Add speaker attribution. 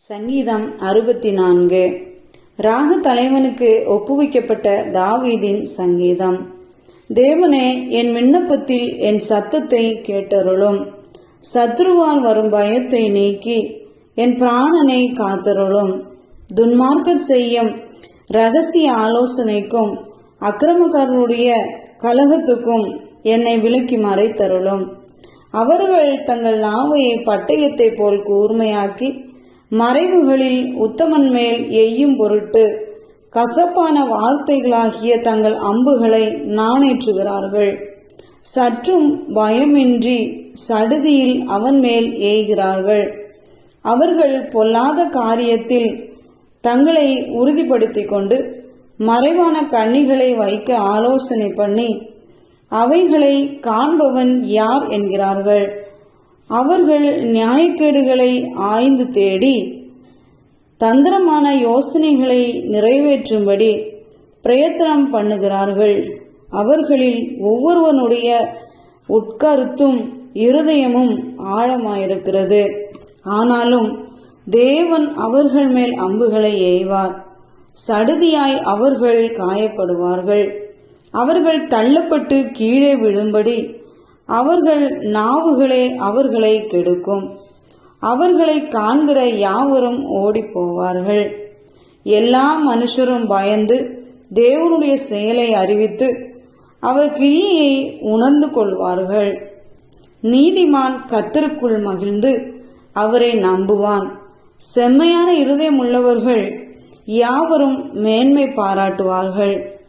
Speaker 1: சங்கீதம் அறுபத்தி நான்கு ராகு தலைவனுக்கு ஒப்புவிக்கப்பட்ட தாவீதின் சங்கீதம். தேவனே என் விண்ணப்பத்தில் என் சத்தத்தை கேட்டருளும். சத்ருவால் வரும் பயத்தை நீக்கி என் பிராணனை காத்தருளும். துன்மார்க்கர் செய்யும் ரகசிய ஆலோசனைக்கும் அக்கிரமக்காரருடைய கலகத்துக்கும் என்னை விலக்கி மறைத்தருளும். அவர்கள் தங்கள் நாவையை பட்டயத்தை போல் கூர்மையாக்கி மறைவுகளில் உத்தமன் மேல் எய்யும் பொருட்டு கசப்பான வார்த்தைகளாகிய தங்கள் அம்புகளை நாணேற்றுகிறார்கள். சற்றும் பயமின்றி சடுதியில் அவன் மேல் ஏய்கிறார்கள் அவர்கள் பொல்லாத காரியத்தில் தங்களை உறுதிப்படுத்திக் கொண்டு மறைவான கண்ணிகளை வைக்க ஆலோசனை பண்ணி அவைகளை காண்பவன் யார் என்கிறார்கள். அவர்கள் நியாயக்கேடுகளை ஆய்ந்து தேடி தந்திரமான யோசனைகளை நிறைவேற்றும்படி பிரயத்தனம் பண்ணுகிறார்கள். அவர்களில் ஒவ்வொருவனுடைய உட்கருத்தும் இருதயமும் ஆழமாயிருக்கிறது. ஆனாலும் தேவன் அவர்கள் மேல் அம்புகளை எய்வார். சடுதியாய் அவர்கள் காயப்படுவார்கள். அவர்கள் தள்ளப்பட்டு கீழே விழும்படி அவர்கள் நாவுகளே அவர்களை கெடுக்கும். அவர்களை காண்கிற யாவரும் ஓடிப் போவார்கள் எல்லா மனுஷரும் பயந்து தேவனுடைய செயலை அறிவித்து அவர் கிரியை உணர்ந்து கொள்வார்கள். நீதிமான் கத்தருக்குள் மகிழ்ந்து அவரை நம்புவான். செம்மையான இருதயம் உள்ளவர்கள் யாவரும் மேன்மை பாராட்டுவார்கள்.